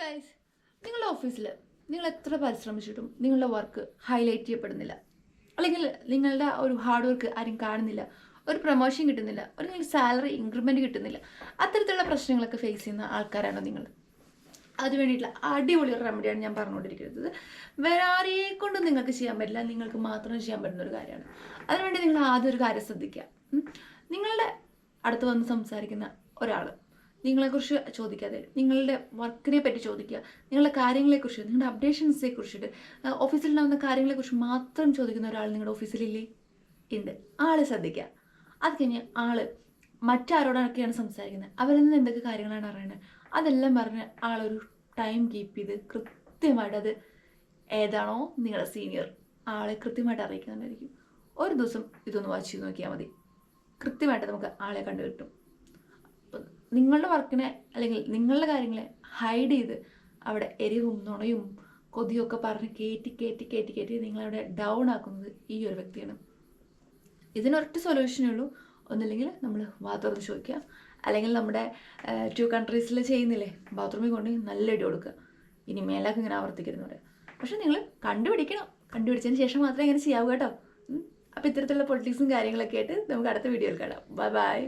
Guys നിങ്ങളുടെ ഓഫീസിൽ നിങ്ങൾ എത്ര പരിശ്രമിച്ചിട്ടും നിങ്ങളുടെ വർക്ക് ഹൈലൈറ്റ് ചെയ്യപ്പെടുന്നില്ല. അല്ലെങ്കിൽ നിങ്ങളുടെ ഒരു ഹാർഡ് വർക്ക് ആരും കാണുന്നില്ല ഒരു പ്രൊമോഷൻ കിട്ടുന്നില്ല ഒരു നിങ്ങൾക്ക് സാലറി ഇൻക്രിമെന്റ് കിട്ടുന്നില്ല അത്തരത്തിലുള്ള പ്രശ്നങ്ങളൊക്കെ ഫേസ് ചെയ്യുന്ന ആൾക്കാരാണോ നിങ്ങൾ? അതിന് വേണ്ടിയിട്ടുള്ള അടിപൊളി ഒരു റെമഡിയാണ് ഞാൻ പറഞ്ഞുകൊണ്ടിരിക്കുന്നത്. വേറെ ആരെയെ കൊണ്ട് നിങ്ങൾക്ക് ചെയ്യാൻ പറ്റില്ല നിങ്ങൾക്ക് മാത്രം ചെയ്യാൻ പറ്റുന്ന ഒരു കാര്യമാണ്. അതിനുവേണ്ടി നിങ്ങൾ ആദ്യം ഒരു കാര്യം ശ്രദ്ധിക്കുക. നിങ്ങളുടെ അടുത്ത് വന്ന് സംസാരിക്കുന്ന ഒരാൾ നിങ്ങളെക്കുറിച്ച് ചോദിക്കാതെ നിങ്ങളുടെ വർക്കിനെ പറ്റി ചോദിക്കുക നിങ്ങളുടെ കാര്യങ്ങളെക്കുറിച്ച് നിങ്ങളുടെ അപ്ഡേഷൻസിനെ കുറിച്ചിട്ട് ഓഫീസിൽ ഉണ്ടാകുന്ന കാര്യങ്ങളെക്കുറിച്ച് മാത്രം ചോദിക്കുന്ന ഒരാൾ നിങ്ങളുടെ ഓഫീസിലില്ലേ ഉണ്ട് ആളെ ശ്രദ്ധിക്കുക അത് കഴിഞ്ഞ് ആൾ മറ്റാരോടൊക്കെയാണ് സംസാരിക്കുന്നത്? അവരിൽ നിന്ന് എന്തൊക്കെ കാര്യങ്ങളാണ് അറിയുന്നത് അതെല്ലാം പറഞ്ഞ് ആളൊരു ടൈം കീപ്പ് ചെയ്ത് കൃത്യമായിട്ട് അത് ഏതാണോ നിങ്ങളുടെ സീനിയർ ആളെ കൃത്യമായിട്ട് അറിയിക്കുന്നുണ്ടായിരിക്കും. ഒരു ദിവസം ഇതൊന്ന് വാച്ച് ചെയ്ത് നോക്കിയാൽ മതി. കൃത്യമായിട്ട് നമുക്ക് ആളെ കണ്ടു കിട്ടും നിങ്ങളുടെ വർക്കിനെ അല്ലെങ്കിൽ നിങ്ങളുടെ കാര്യങ്ങളെ ഹൈഡ് ചെയ്ത് അവിടെ എരിവും നുണയും കൊതിയൊക്കെ പറഞ്ഞ് കയറ്റി കയറ്റി കയറ്റി കയറ്റി നിങ്ങളവിടെ ഡൗൺ ആക്കുന്നത് ഈ ഒരു വ്യക്തിയാണ്. ഇതിനൊരൊറ്റ സൊല്യൂഷനേ ഉള്ളൂ. ഒന്നില്ലെങ്കിൽ നമ്മൾ ബാത്റൂമിൽ ചോദിക്കുക. അല്ലെങ്കിൽ നമ്മുടെ ടു കൺട്രീസിൽ ചെയ്യുന്നില്ലേ? ബാത്റൂമിൽ കൊണ്ട് നല്ല ഇടി കൊടുക്കുക. ഇനി മേലാക്ക് ഇങ്ങനെ ആവർത്തിക്കരുതെന്ന് പറയാം. പക്ഷെ നിങ്ങൾ കണ്ടുപിടിക്കണം. കണ്ടുപിടിച്ചതിന് ശേഷം മാത്രമേ ഇങ്ങനെ ചെയ്യാവൂ കേട്ടോ. അപ്പോൾ ഇത്തരത്തിലുള്ള പൊളിറ്റിക്സും കാര്യങ്ങളൊക്കെ ആയിട്ട് നമുക്ക് അടുത്ത വീഡിയോയിൽ കാണാം. Bye bye